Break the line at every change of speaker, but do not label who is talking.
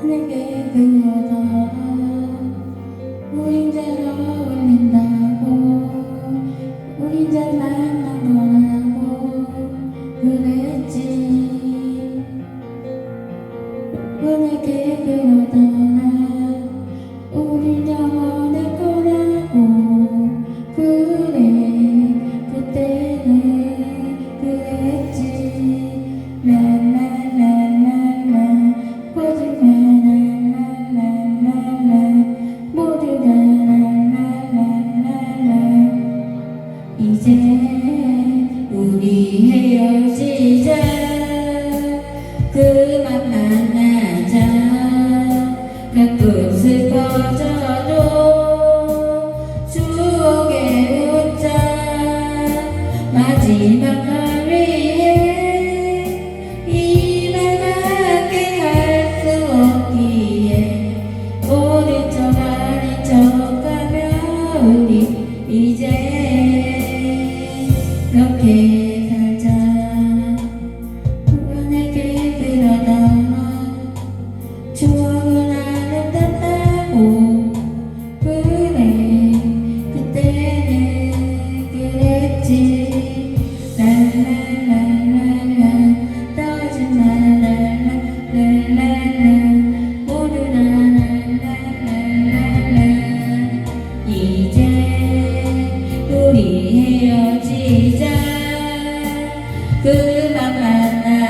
그내게 들려다 우린 잘 어울린다고. 우린 잘 만나더라고 그랬지. 우린 영원히 이제 우리 헤어지자. 그만 만나자. 가끔 슬퍼져. 우리 헤어지자 그만 만나